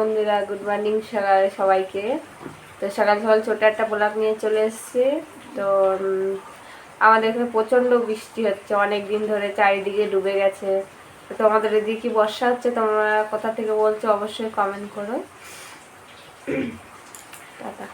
বন্ধুরা good morning সকাল সবাইকে। তো সকাল সকাল ছোট একটা ব্লগ নিয়ে চলে এসেছি। তো আমাদের এখানে প্রচণ্ড বৃষ্টি হচ্ছে অনেক দিন ধরে চারিদিকে ডুবে গেছে। তো তোমাদের এদিকে কি বর্ষা হচ্ছে তোমরা কোথা থেকে বলছো অবশ্যই কমেন্ট করো। টাটা।